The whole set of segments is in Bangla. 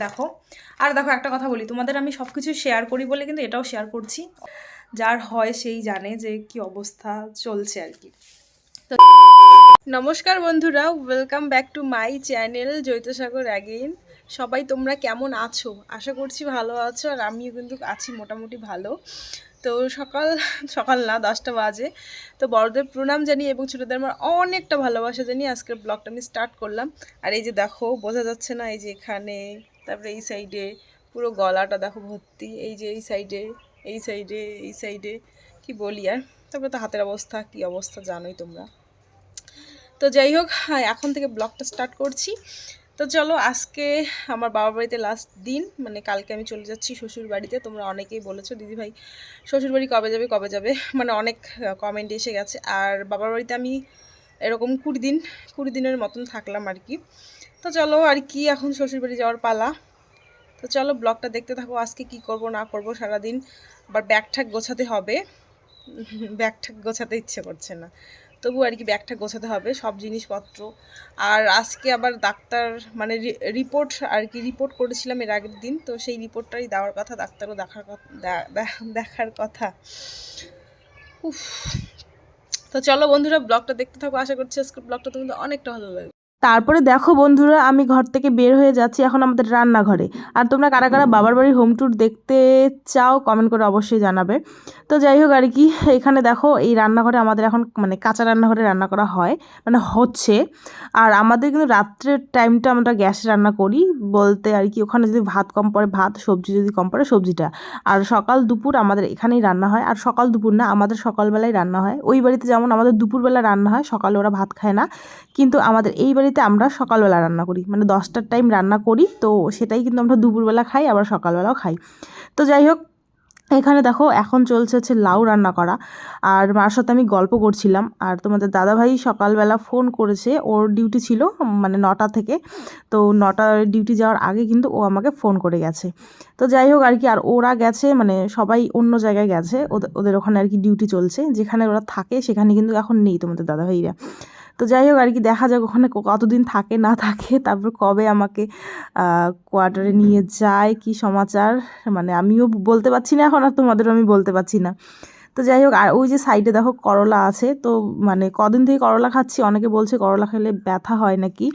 দেখো। আর দেখো একটা কথা বলি, তোমাদের আমি সব কিছু শেয়ার করি বলে কিন্তু এটাও শেয়ার করছি। যার হয় সেই জানে যে কি অবস্থা চলছে আর কি। তো নমস্কার বন্ধুরা welcome back to my channel Joitsagar again সবাই তোমরা কেমন আছো? আশা করছি ভালো আছো, আর আমিও কিন্তু আছি মোটামুটি ভালো। তো সকাল সকাল না, দশটা বাজে। তো বড়দের প্রণাম জানিয়ে এবং ছোটোদের আমার অনেকটা ভালোবাসা জানিয়ে আজকের ব্লগটা আমি স্টার্ট করলাম। আর এই যে দেখো, বোঝা যাচ্ছে না এই যে এখানে তারপরে এই সাইডে পুরো গলাটা দেখো ভর্তি এই যে এই সাইডে এই সাইডে এই সাইডে কি বলি আর? তারপরে তো হাতের অবস্থা কি অবস্থা জানোই তোমরা। তো যাই হোক হ্যাঁ, এখন থেকে ব্লগটা স্টার্ট করছি। তো চলো আজকে আমার বাবার বাড়িতে লাস্ট দিন মানে কালকে আমি চলে যাচ্ছি শ্বশুর বাড়িতে। তোমরা অনেকেই বলেছ দিদিভাই শ্বশুর বাড়ি কবে যাবে কবে যাবে? মানে অনেক কমেন্ট এসে গেছে। আর বাবার বাড়িতে আমি এরকম কুড়ি দিন কুড়ি দিনের মতন থাকলাম আর কি। তো চলো আর কি, এখন শ্বশুর বাড়ি যাওয়ার পালা। তো চলো ব্লগটা দেখতে থাকো, আজকে কি করব, না করব সারাদিন। আবার ব্যাগ ঠ্যাগ গোছাতে হবে। ব্যাগ ঠ্যাগ গোছাতে ইচ্ছে করছে না। তবু আর কি ব্যাগটা গোছাতে হবে, সব জিনিসপত্র। আর আজকে আবার ডাক্তার মানে রিপোর্ট আর কি, রিপোর্ট করেছিলাম এর আগের দিন। তো সেই রিপোর্টটাই দেওয়ার কথা, ডাক্তারও দেখার কথা দেখার কথা। উফ। তো চলো বন্ধুরা, ব্লগটা দেখতে থাকো, আশা করছি আজকের ব্লগটা তোমাদের অনেকটা ভালো লাগবে। তারপরে দেখো বন্ধুরা আমি ঘর থেকে বের হয়ে যাচ্ছি এখন আমাদের রান্নাঘরে। আর তোমরা কারা কারা বাবার বাড়ির হোম ট্যুর দেখতে চাও কমেন্ট করে অবশ্যই জানাবে। তো যাই হোক আর কি এখানে দেখো এই রান্নাঘরে আমাদের এখন মানে কাঁচা রান্নাঘরে রান্না করা হয় মানে হচ্ছে। আর আমাদের কিন্তু রাত্রের টাইমটা আমরা গ্যাসে রান্না করি বলতে আর কি ওখানে যদি ভাত কম পড়ে ভাত সবজি যদি কম পড়ে সবজিটা। আর সকাল দুপুর আমাদের এখানেই রান্না হয় আর সকাল দুপুর না আমাদের সকালবেলায় রান্না হয়। ওই বাড়িতে যেমন আমাদের দুপুরবেলা রান্না হয় সকালে ওরা ভাত খায় না কিন্তু আমাদের এই বাড়িতে আমরা সকালবেলা রান্না করি। মানে দশটার টাইম রান্না করি, তো সেটাই কিন্তু আমরা দুপুরবেলা খাই, আবার সকালবেলাও খাই। তো যাই হোক, এখানে দেখো এখন চলছে হচ্ছে লাউ রান্না করা। আর মার সাথে আমি গল্প করছিলাম, আর তোমাদের দাদাভাই সকালবেলা ফোন করেছে, ওর ডিউটি ছিল মানে নটা থেকে। তো নটার ডিউটি যাওয়ার আগে কিন্তু ও আমাকে ফোন করে গেছে। তো যাই হোক আর কি, আর ওরা গেছে মানে সবাই অন্য জায়গায় গেছে ওদের ওদের ওখানে আর কি ডিউটি চলছে। যেখানে ওরা থাকে, সেখানে কিন্তু এখন নেই তোমাদের দাদাভাইরা। তো যাই হোক, আর কি দেখা যাক ওখানে কতদিন থাকে, না থাকে, তারপর কবে আমাকে কোয়ার্টারে নিয়ে যায়, কি সমাচার মানে আমিও বলতে পারছি না এখন, আর তোমাদেরও আমি বলতে পারছি না। তো যাই হোক, আর ওই যে সাইডে দেখো করলা আছে, তো মানে কদিন থেকে করলা খাচ্ছি, অনেকে বলছে করলা খেলে ব্যথা হয় নাকি?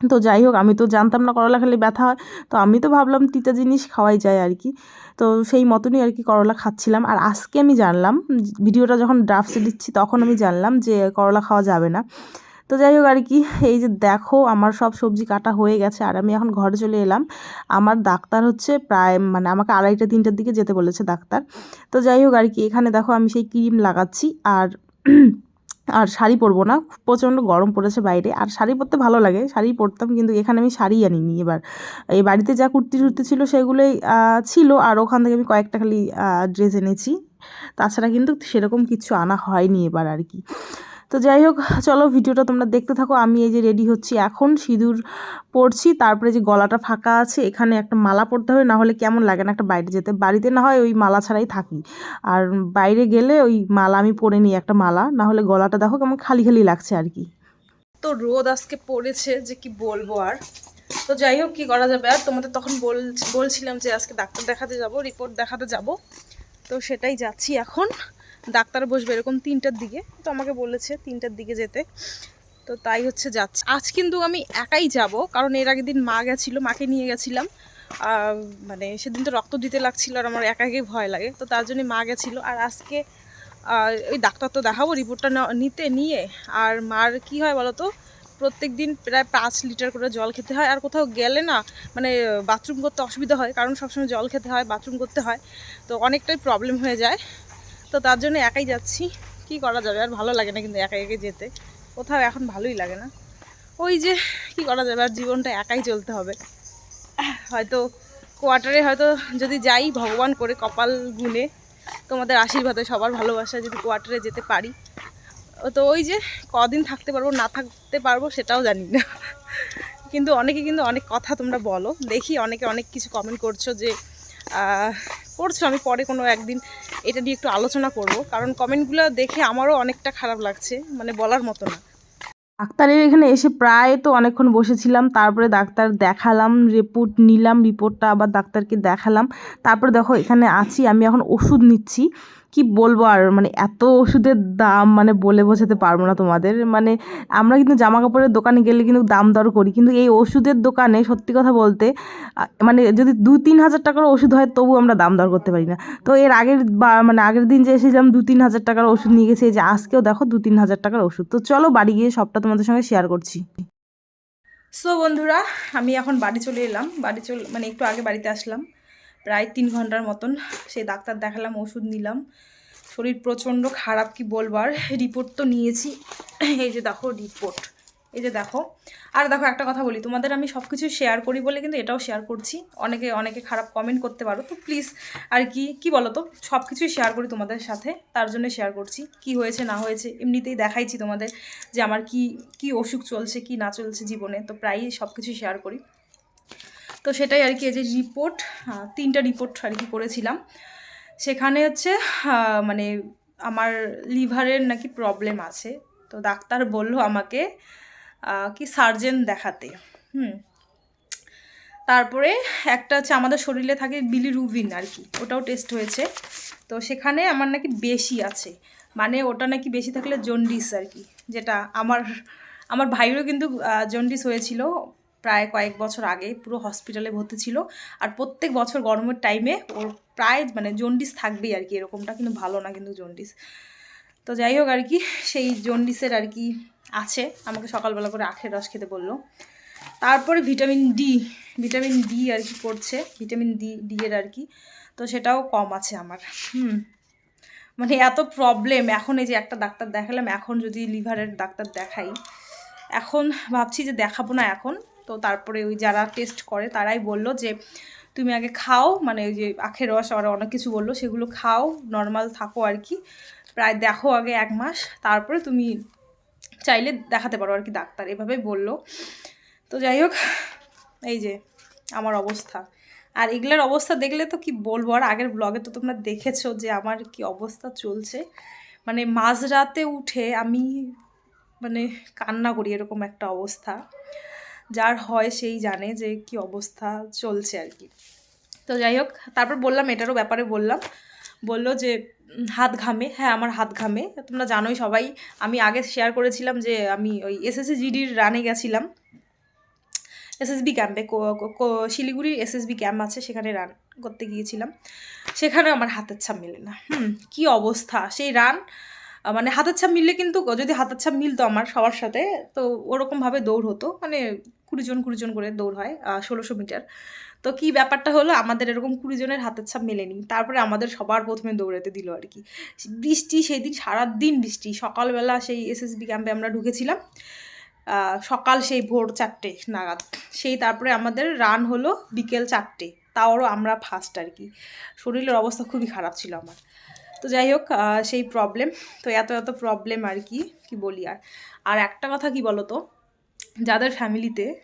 তো যাই হোক, আমি তো জানতাম না করলা খেলে ব্যথা হয়, তো আমি তো ভাবলাম তিতা জিনিস খাওয়াই যায় আর কি। তো সেই মতনই আর কি করলা খাচ্ছিলাম। আর আজকে আমি জানলাম, ভিডিওটা যখন ড্রাফটে দিচ্ছি তখন আমি জানলাম যে করলা খাওয়া যাবে না। তো যাই হোক আর কি, এই যে দেখো আমার সব সবজি কাটা হয়ে গেছে, আর আমি এখন ঘরে চলে এলাম। আমার ডাক্তার হচ্ছে প্রায় মানে আমাকে আড়াইটা তিনটার দিকে যেতে বলেছে ডাক্তার। তো যাই হোক আর কি, এখানে দেখো আমি সেই ক্রিম লাগাচ্ছি, আর আর শাড়ি পরবো না। প্রচণ্ড গরম পড়েছে বাইরে। আর শাড়ি পরতে ভালো লাগে। শাড়ি পরতাম কিন্তু এখানে আমি শাড়ি আনিনি এবার। এই বাড়িতে যা কুর্তি টুর্তি ছিল সেগুলোই ছিল। আর ওখান থেকে আমি কয়েকটা খালি ড্রেস এনেছি। তাছাড়া কিন্তু সেরকম কিছু আনা হয়নি এবার আর কি। তো যাই হোক, চলো ভিডিওটা তোমরা দেখতে থাকো। আমি এই যে রেডি হচ্ছি। এখন সিঁদুর পরছি, তারপরে যে গলাটা ফাঁকা আছে, এখানে একটা মালা পরতে হবে, না হলে কেমন লাগে না একটা বাইরে যেতে। বাড়িতে না হয় ওই মালা ছাড়াই থাকি। আর বাইরে গেলে ওই মালা আমি পরে নিই একটা মালা, না হলে গলাটা দেখো কেমন খালি খালি লাগছে আর কি। তো রোদ আজকে পড়েছে, যে কি বলব আর। তো যাই হোক, কী করা যাবে? আর তোমাদের তখন বল, বলছিলাম যে আজকে ডাক্তার দেখাতে যাব, রিপোর্ট দেখাতে যাব। তো সেটাই যাচ্ছি এখন। ডাক্তার বসবে এরকম তিনটার দিকে। তো আমাকে বলেছে তিনটার দিকে যেতে। তো তাই হচ্ছে যাচ্ছে। আজ কিন্তু আমি একাই যাব, কারণ এর আগের দিন মা গেছিল, মাকে নিয়ে গেছিলাম। মানে সেদিন তো রক্ত দিতে লাগছিল আর আমার একা একাই ভয় লাগে। তো তার জন্য মা গেছিল। আর আজকে ওই ডাক্তার তো দেখাবো, রিপোর্টটা নিতে নিয়ে। আর মার কি হয় বলো তো? প্রত্যেক দিন প্রায় পাঁচ লিটার করে জল খেতে হয়। আর কোথাও গেলে না মানে বাথরুম করতে অসুবিধা হয়, কারণ সবসময় জল খেতে হয়, বাথরুম করতে হয়। তো অনেকটাই প্রবলেম হয়ে যায়। তো তার জন্য একাই যাচ্ছি। কি করা যাবে? আর ভালো লাগে না কিন্তু একা একে যেতে। কোথাও এখন ভালোই লাগে না। ওই যে, কি করা যাবে? আর জীবনটা একাই চলতে হবে। হয়তো কোয়ার্টারে হয়তো যদি যাই ভগবান করে কপাল গুনে, তোমাদের আশীর্বাদে, সবার ভালোবাসা যদি কোয়ার্টারে যেতে পারি। তো ওই যে, কদিন থাকতে পারব, না থাকতে পারব সেটাও জানি না। কিন্তু অনেকে কিন্তু অনেক কথা তোমরা বলো। দেখি অনেকে অনেক কিছু কমেন্ট করছ যে করছ। আমি পরে কোনো একদিন এটা নিয়ে একটু আলোচনা করব, কারণ কমেন্টগুলো দেখে আমারও অনেকটা খারাপ লাগছে মানে বলার মতো না। ডাক্তারের এখানে এসে প্রায় তো অনেকক্ষণ বসেছিলাম, তারপরে ডাক্তার দেখালাম রিপোর্ট নিলাম রিপোর্টটা আবার ডাক্তারকে দেখালাম। তারপরে দেখো এখানে আছি, আমি এখন ওষুধ নিচ্ছি। কি বলব আর মানে এত ওষুধের দাম মানে বলে বোঝাতে পারব না তোমাদের। মানে আমরা কিন্তু জামা কাপড়ের দোকানে গেলে কিন্তু দাম দর করি, কিন্তু এই ওষুধের দোকানে সত্যি কথা বলতে মানে যদি দু তিন হাজার টাকার ওষুধ হয় তবু আমরা দাম দর করতে পারি না। তো এর আগের বা মানে আগের দিন যে এসেছিলাম দু তিন হাজার টাকার ওষুধ নিয়ে গেছি যে আজকেও দেখো দু তিন হাজার টাকার ওষুধ। তো চলো বাড়ি গিয়ে সবটা তোমাদের সঙ্গে শেয়ার করছি। সো বন্ধুরা, আমি এখন বাড়ি চলে এলাম। বাড়ি চল মানে একটু আগে বাড়িতে আসলাম। প্রায় তিন ঘণ্টার মতন সেই ডাক্তার দেখালাম, ওষুধ নিলাম। শরীর প্রচণ্ড খারাপ, কি বলবার রিপোর্ট তো নিয়েছি। এই যে দেখো রিপোর্ট এই যে দেখো। আর দেখো একটা কথা বলি, তোমাদের আমি সব কিছু শেয়ার করি বলে কিন্তু এটাও শেয়ার করছি। অনেকে অনেকে খারাপ কমেন্ট করতে পারো। তো প্লিজ আর কি কি বলো তো সব কিছুই শেয়ার করি তোমাদের সাথে। তার জন্য শেয়ার করছি। কি হয়েছে, না হয়েছে, এমনিতেই দেখাইছি তোমাদের যে আমার কি কি অসুখ চলছে, কি না চলছে জীবনে। তো প্রায়ই সব কিছু শেয়ার করি। তো সেটাই আর কি, এই যে রিপোর্ট তিনটা রিপোর্ট আর কি করেছিলাম। সেখানে হচ্ছে মানে আমার লিভারের নাকি প্রবলেম আছে। তো ডাক্তার বলল আমাকে কি সার্জেন দেখাতে। হুম। তারপরে একটা হচ্ছে আমাদের শরীরে থাকে বিলি বিলিরুবিন আর কি, ওটাও টেস্ট হয়েছে। তো সেখানে আমার নাকি বেশি আছে। মানে ওটা নাকি বেশি থাকলে জন্ডিস আর কি, যেটা আমার আমার ভাইয়েরও কিন্তু জন্ডিস হয়েছিল। প্রায় কয়েক বছর আগে পুরো হসপিটালে ভর্তি ছিল। আর প্রত্যেক বছর গরমের টাইমে ওর প্রায় মানে জন্ডিস থাকবেই আর কি, এরকমটা কিন্তু ভালো না কিন্তু জন্ডিস তো যাই হোক আর কি, সেই জন্ডিসের আর কি আছে। আমাকে সকালবেলা করে আখের রস খেতে বলল। তারপরে ভিটামিন ডি ভিটামিন ডি আর কি করছে ভিটামিন ডি ডি এর আর কি। তো সেটাও কম আছে আমার। হুম। মানে এত প্রবলেম এখন এই যে একটা ডাক্তার দেখালাম, এখন যদি লিভারের ডাক্তার দেখাই, এখন ভাবছি যে দেখাবো না এখন। তো তারপরে ওই যারা টেস্ট করে তারাই বলল যে, তুমি আগে খাও। মানে ওই যে আখের রস আর অনেক কিছু বলল, সেগুলো খাও নর্মাল থাকো আর কি। প্রায় দেখো আগে এক মাস, তারপরে তুমি চাইলে দেখাতে পারো আর কি ডাক্তার। এভাবেই বলল। তো যাই হোক, এই যে আমার অবস্থা। আর এগুলোর অবস্থা দেখলে তো কি বলব? আর আগের ব্লগে তো তোমরা দেখেছ যে আমার কি অবস্থা চলছে। মানে মাঝরাতে উঠে আমি মানে কান্না করি এরকম একটা অবস্থা। যার হয় সেই জানে যে কি অবস্থা চলছে আর কি। তো যাই হোক, তারপর বললাম, এটারও ব্যাপারে বললাম। বলল যে হাত ঘামে। হ্যাঁ আমার হাত ঘামে। তোমরা জানোই সবাই, আমি আগে শেয়ার করেছিলাম যে, আমি ওই এসএসসি জিডির রানে গেছিলাম। এসএসবি ক্যাম্পে শিলিগুড়ির এসএসবি ক্যাম্প আছে, সেখানে রান করতে গিয়েছিলাম। সেখানে আমার হাতের ছাপ মেলে না। হুম, কী অবস্থা? সেই রান মানে হাতের ছাপ মিললে কিন্তু যদি হাতের ছাপ মিলতো আমার সবার সাথে, তো ওরকমভাবে দৌড় হতো। মানে কুড়ি জন, কুড়ি করে দৌড় হয় ষোলোশো মিটার। তো কি ব্যাপারটা হলো? আমাদের এরকম কুড়িজনের হাতের ছাপ মেলেনি। তারপরে আমাদের সবার প্রথমে দৌড়াতে দিল আর কি। বৃষ্টি, সেই দিন সারাদিন বৃষ্টি। সকালবেলা সেই এসএসবি ক্যাম্পে আমরা ঢুকেছিলাম সকাল সেই ভোর চারটে নাগাদ। সেই তারপরে আমাদের রান হলো বিকেল চারটে। তাওরও আমরা ফার্স্ট আর কি। শরীরের অবস্থা খুবই খারাপ ছিল আমার। তো যাই হোক সেই প্রবলেম তো এত এত প্রবলেম আর কি কি বলি আর। আর একটা কথা কি বলো তো যাদের ফ্যামিলিতে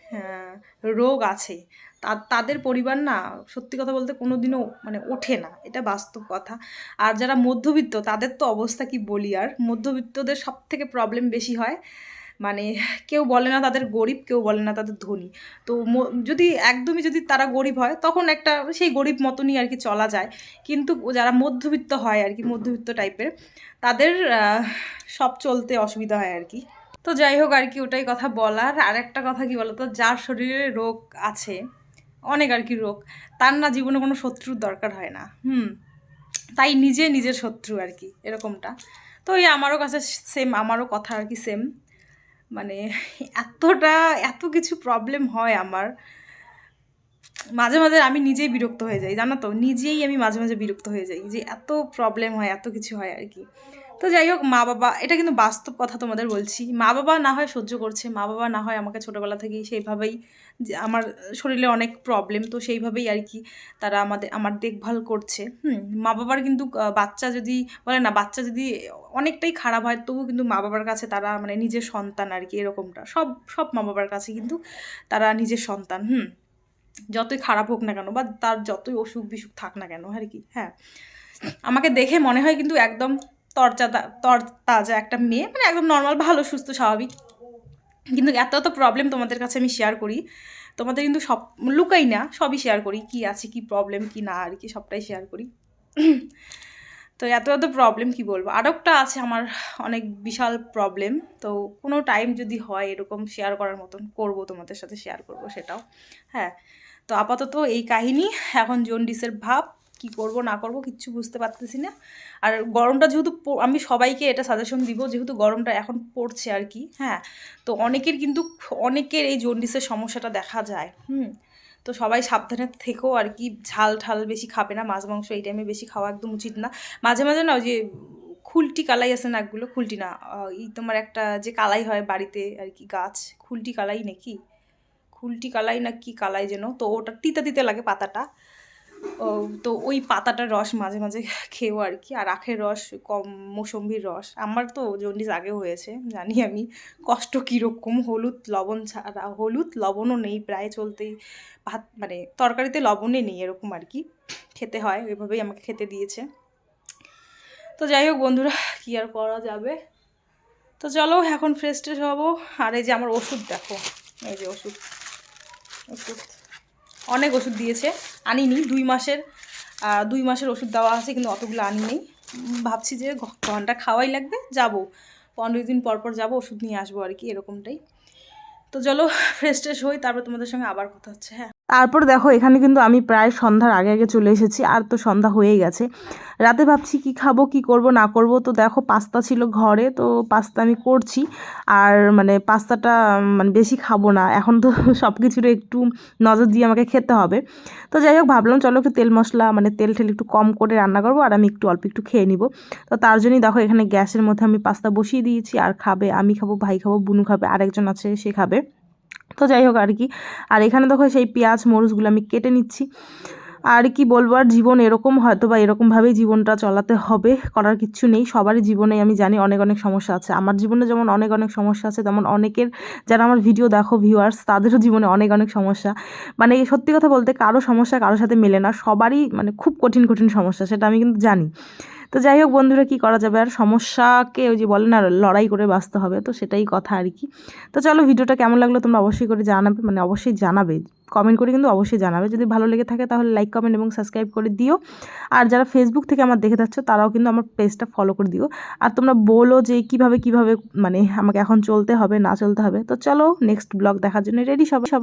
রোগ আছে, তা- তাদের পরিবার না, সত্যি কথা বলতে কোনো দিনও মানে ওঠে না, এটা বাস্তব কথা। আর যারা মধ্যবিত্ত, তাদের তো অবস্থা কি বলি আর, মধ্যবিত্তদের সব থেকে প্রবলেম বেশি হয় মানে কেউ বলে না তাদের গরিব, কেউ বলে না তাদের ধনী। তো যদি একদমই যদি তারা গরিব হয়, তখন একটা সেই গরিব মতনই আর কি চলা যায়। কিন্তু যারা মধ্যবিত্ত হয় আর কি, মধ্যবিত্ত টাইপের তাদের সব চলতে অসুবিধা হয় আর কি। তো যাই হোক আর কি, ওটাই কথা বলার। আর একটা কথা কি বলতো, যার শরীরে রোগ আছে, অনেক আর কি রোগ, তার না জীবনে কোনো শত্রুর দরকার হয় না। হুম, তাই নিজে নিজের শত্রু আর কি, এরকমটা। তো এই আমারও কাছে সেম আমারও কথা আর কি সেম মানে এতটা, এত কিছু প্রবলেম হয় আমার। মাঝে মাঝে আমি নিজেই বিরক্ত হয়ে যাই, জানো তো? নিজেই আমি মাঝে মাঝে বিরক্ত হয়ে যাই যে এত প্রবলেম হয়, এত কিছু হয় আর কি। তো যাই হোক, মা বাবা, এটা কিন্তু বাস্তব কথা তোমাদের বলছি। মা বাবা না হয় সহ্য করছে, মা বাবা না হয় আমাকে ছোটোবেলা থেকেই সেইভাবেই যে আমার শরীরে অনেক প্রবলেম তো সেইভাবেই আর কি তারা আমাদের, আমার দেখভাল করছে। হুম, মা বাবার কিন্তু বাচ্চা যদি, বলে না, বাচ্চা যদি অনেকটাই খারাপ হয় তবু কিন্তু মা বাবার কাছে তারা মানে নিজের সন্তান আর কি এরকমটা। সব সব মা বাবার কাছে কিন্তু তারা নিজের সন্তান, হুম? যতই খারাপ হোক না কেন বা তার যতই অসুখ বিসুখ থাক না কেন আর কি? হ্যাঁ। আমাকে দেখে মনে হয় কিন্তু একদম তরচা তরতাজা একটা মেয়ে মানে একদম নর্মাল ভালো, সুস্থ, স্বাভাবিক। কিন্তু এত এত প্রবলেম তোমাদের কাছে আমি শেয়ার করি। তোমাদের কিন্তু সব, লুকাই না, সবই শেয়ার করি। কি আছে, কি প্রবলেম কি না, আর কি সবটাই শেয়ার করি। তো এত এত প্রবলেম কি বলব? আরও একটা আছে আমার অনেক বিশাল প্রবলেম তো কোনো টাইম যদি হয় এরকম শেয়ার করার মতন, করব তোমাদের সাথে শেয়ার করব সেটাও হ্যাঁ। তো আপাতত এই কাহিনী, এখন জন্ডিসের ভাব, কি করব, না করব, কিচ্ছু বুঝতে পারতেছি না। আর গরমটা যেহেতু আমি সবাইকে এটা সাজেশন দিব, যেহেতু গরমটা এখন পড়ছে আর কি হ্যাঁ। তো অনেকের কিন্তু, অনেকের এই জন্ডিসের সমস্যাটা দেখা যায়, হুম। তো সবাই সাবধানে থেকেও আর কি, ঝাল ঠাল বেশি খাবে না, মাছ, মাংস এই টাইমে বেশি খাওয়া একদম উচিত না। মাঝে মাঝে না ওই যে খুলটি কালাই আছে না একগুলো, খুলটি না এই তোমার একটা যে কালাই হয় বাড়িতে আর কি গাছ, খুলটি কালাই নাকি? খুলটি কালাই না কি কালাই যেন, তো ওটা তিতা দিতে লাগে পাতাটা। তো ওই পাতাটার রস মাঝে মাঝে খেয়েও আর কি। আর আখের রস, কম, মৌসম্বির রস। আমার তো জন্ডিস আগে হয়েছে, জানি আমি কষ্ট কীরকম। হলুদ, লবণ ছাড়া, হলুদ, লবণও নেই, প্রায় চলতেই ভাত মানে তরকারিতে লবণে নেই, এরকম আর কি। খেতে হয়, ওইভাবেই আমাকে খেতে দিয়েছে। তো যাই হোক বন্ধুরা, কী আর করা যাবে? তো চলো, এখন ফ্রেশ ট্রেশ হব। আর এই যে আমার ওষুধ দেখো, এই যে ওষুধ ওষুধ। অনেক ওষুধ দিয়েছে, আনিনি, দুই মাসের দুই মাসের ওষুধ দেওয়া আছে, কিন্তু অতগুলো আনি নেই ভাবছি যে ঘণ্টা খাওয়াই লাগবে, যাব। পনেরো দিন পর পর যাব, ওষুধ নিয়ে আসব আর কি, এরকমটাই। তো চলো ফ্রেশ ট্রেশ হই, তারপর তোমাদের সঙ্গে আবার কথা হচ্ছে হ্যাঁ? তারপর দেখো, এখানে কিন্তু আমি প্রায় সন্ধ্যার আগে আগে চলে এসেছি, আর তো সন্ধ্যা হয়েই গেছে। রাতে ভাবছি কি খাব, কি করব, না করব। তো দেখো, পাস্তা ছিল ঘরে, তো পাস্তা আমি করছি। আর মানে পাস্তাটা মানে বেশি খাব না। এখন তো সব কিছুর একটু নজর দিয়ে আমাকে খেতে হবে। তো যাই হোক, ভাবলাম চলো একটু তেল মশলা মানে তেল ঠেল একটু কম করে রান্না করব, আর আমি একটু অল্প একটু খেয়ে নিব। তো তার জন্যই দেখো, এখানে গ্যাসের মধ্যে আমি পাস্তা বসিয়ে দিয়েছি। আর খাবে, আমি খাব, ভাই খাব, বুনু খাবে, আরেকজন আছে, সে খাবে। তো যাই হোক আর কি। আর এখানে দেখো সেই পেঁয়াজ, মরিচগুলো আমি কেটে নিচ্ছি। আর কি বলব, আর জীবন এরকম হয়তো বা এরকমভাবেই জীবনটা চলাতে হবে, করার কিচ্ছু নেই। সবারই জীবনে আমি জানি অনেক অনেক সমস্যা আছে। আমার জীবনে যেমন অনেক অনেক সমস্যা আছে, তেমন অনেকের যারা আমার ভিডিও দেখো ভিউয়ার্স তাদেরও জীবনে অনেক অনেক সমস্যা। মানে সত্যি কথা বলতে, কারও সমস্যা কারোর সাথে মেলে না। সবারই মানে খুব কঠিন কঠিন সমস্যা, সেটা আমি কিন্তু জানি। তো যাই হোক বন্ধুরা, কি করা যাবে? আর সমস্যাকে ওই যে বলে না, লড়াই করে বাঁচতে হবে, তো সেটাই কথা আর কি। তো চলো ভিডিওটা কেমন লাগল তোমরা অবশ্যই করে জানাবে মানে অবশ্যই জানাবে কমেন্ট করে কিন্তু অবশ্যই জানাবে। যদি ভালো লেগে থাকে তাহলে লাইক কমেন্ট এবং সাবস্ক্রাইব করে দিও। আর যারা ফেসবুক থেকে আমার দেখে যাচ্ছ তারাও কিন্তু আমার পেজটা ফলো করে দিও। আর তোমরা বলো যে কীভাবে কীভাবে মানে আমাকে এখন চলতে হবে, না চলতে হবে। তো চলো নেক্সট ব্লগ দেখার জন্য রেডি সবাই সবাই।